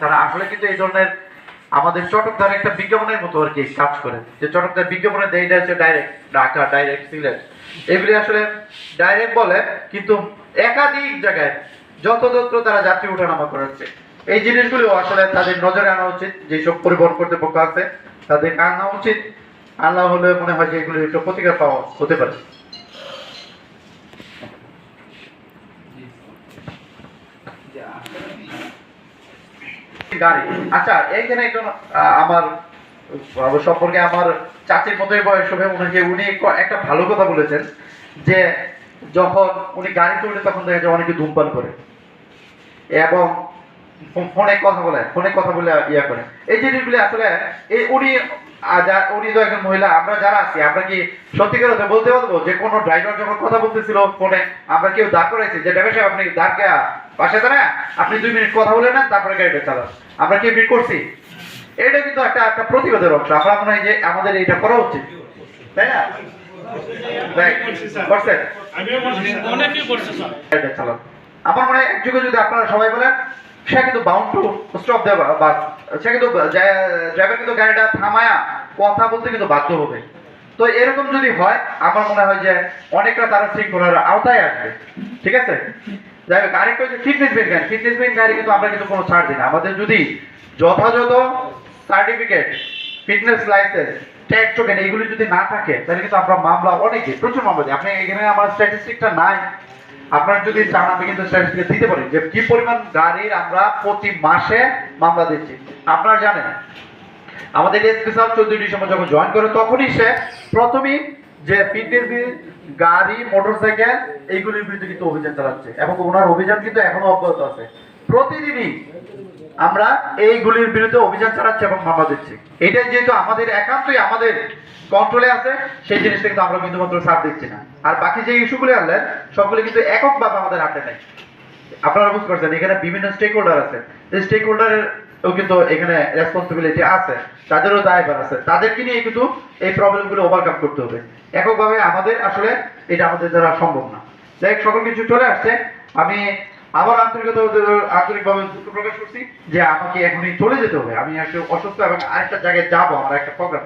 তারা আসলে কিন্তু এই ধরনের আমাদের চটকদার একটা বিজ্ঞাপনের মতো আর কি কাজ করে। যে চটকদার বিজ্ঞাপনে দেয় হচ্ছে ডাইরেক্ট ঢাকা ডাইরেক্ট সিলেট। এগুলি আসলে ডাইরেক্ট বলে, কিন্তু একাধিক জায়গায় যত্রতত্র তারা যাত্রী ওঠানামা করাচ্ছে এই জিনিসগুলো আসলে তাদের নজরে আনা উচিত, যেসব পরিবহন কর্তৃপক্ষ আছে, তাদের আনা উচিত। আনা হলে মনে হয় যে এগুলো একটু প্রতিকার পাওয়া হতে পারে। গাড়ি। আচ্ছা এইখানে একজন আমার সম্পর্কে আমার চাচির মতোই বয়স হবে উনাকে উনি একটা ভালো কথা বলেছেন যে যখন উনি গাড়িতে উঠে তখন দেখা যায় অনেকে ধূমপান করে। এবং ফোনে কথা বলে ফোনে কথা বলে ইয়া করে। এই জিনিসগুলি আসলে এই উনি উনি তো একজন মহিলা আমরা যারা আছি আমরা কি সত্যিকার বলতে পারব যে কোনো ড্রাইভার যখন কথা বলতেছিল ফোনে আমরা কেউ দাঁড় করাইছি? যে ড্রাইভার সাহেব আপনি দাঁড় কে পাশে দাঁড়া আপনি দুই মিনিট কথা বলে নেন তারপরে গাড়িটা চালান। আমরা কি ভিড় করছি? এটা কিন্তু একটা একটা প্রতিবাদের অংশ। আমরা মনে হয় যে আমাদের এটা করা উচিত? তাই না. করছেন? আমার মনে হয় এক যুগে যদি আপনারা সবাই বলেন, সে কিন্তু বাউন্ড টু স্টপ দেওয়া বা সে কিন্তু ড্রাইভার কিন্তু গাড়িটা থামায়া কথা বলতে কিন্তু বাধ্য হবে। তো এরকম যদি হয়, আমার মনে হয় যে অনেকটা তারা শৃঙ্খলার আওতায় আসবে। ঠিক আছে? যাই হোক, আরেকটা হচ্ছে ফিটনেস বেন গাড়ি ফিটনেস বেন গাড়ি কিন্তু আমরা কিন্তু কোনো ছাড় দিই না। আমাদের যদি যথাযথ certificate fitness licence tax token এইগুলি যদি না থাকে, তাহলে কিন্তু আমরা মামলা অনেকে প্রচুর মামলা দিই। আপনি এখানে আমার স্ট্যাটিস্টিকটা নাই। আপনার যদি চান আমি কিন্তু দিতে পারি যে কি পরিমাণ গাড়ির আমরা প্রতি মাসে মামলা দিচ্ছি, আপনারা জানেন। আমাদের এসপি চোদ্দই ডিসেম্বর যখন জয়েন করে, তখনই সে প্রথমেই যে ফিটনেস গাড়ি মোটরসাইকেল এইগুলির বিরুদ্ধে কিন্তু অভিযান চালাচ্ছে। এবং ওনার অভিযান কিন্তু এখনও অব্যাহত আছে। প্রতিদিনই আমরা এইগুলির বিরুদ্ধে অভিযান চালাচ্ছি এবং মামলা দিচ্ছি। এটাই যেহেতু আমাদের একান্তই আমাদের কন্ট্রোলে আছে সেই জিনিসটা কিন্তু আমরা কিন্তু মাত্র ছাড় দিচ্ছি না। আর বাকি যে ইস্যুগুলি আনলেন সবগুলি কিন্তু এককভাবে আমাদের হাতে নেই। আপনারা বুঝতে পারছেন এখানে বিভিন্ন স্টেক হোল্ডার আছে। স্টেক হোল্ডারের কিন্তু এখানে রেসপন্সিবিলিটি আছে তাদেরও দায়ভার আছে। তাদেরকে নিয়ে কিন্তু এই প্রবলেমগুলো ওভারকাম করতে হবে। এককভাবে আমাদের আসলে এটা আমাদের দ্বারা সম্ভব না। যাই হোক, সকল কিছু চলে আসছে। আমি আবার আন্তরিকতা আন্তরিকভাবে দুঃখ প্রকাশ করছি যে আমাকে এখনই চলে যেতে হবে। আমি আসলে অসুস্থ এবং আরেকটা জায়গায় যাব, আমার একটা প্রোগ্রাম